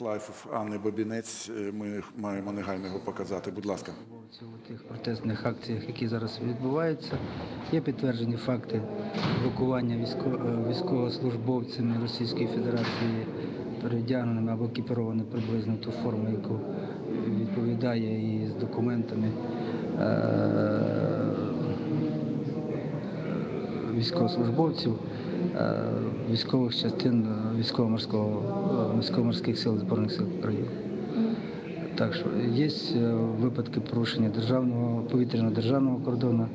нас лайф Анни Бабінець. Ми маємо негайно його показати. Будь ласка. у тих протестних акціях, які зараз відбуваються. Є підтверджені факти військо- е, військовослужбовцями Російської Федерації передягненими або екіпірованими приблизно ту форму, яку відповідає і з документами е, військовослужбовців е, військових частин е, військово-морського е, військово-морських сил Збройних сил України. Так що є е, випадки порушення державного повітряного державного кордону.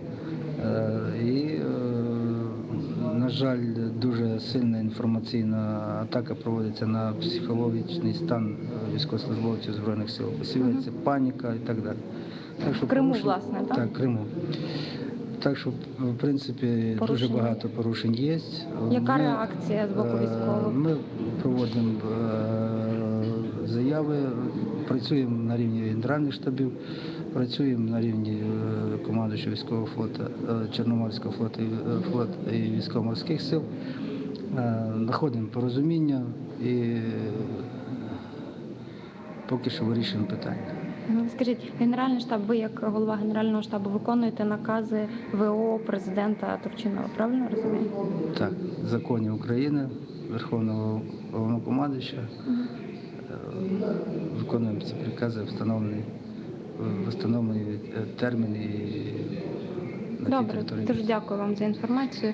Е, І, е, на жаль, дуже сильна інформаційна атака проводиться на психологічний стан е, військовослужбовців Збройних сил. Посилюється паніка і так далі. Так, що Криму, власне, так? Так, Криму. Так що, в принципі, Порушень дуже багато порушень є. Яка Ми, реакція з боку е, військових? Ми проводимо е, заяви, працюємо на рівні генеральних штабів, працюємо на рівні е, командуючого військового флоту, е, Чорноморського флоту і, е, флот і військово-морських сил. Е, Знаходимо порозуміння і поки що вирішуємо питання. Ну, Скажіть, Генеральний штаб, ви як голова Генерального штабу виконуєте накази ВО президента Турчинова, правильно розумію? Так, законів України, Верховного Головнокомандуюча, е, виконуємо ці прикази, встановлені в встановлені е, терміни і на Добре, території. дуже дякую вам за інформацію.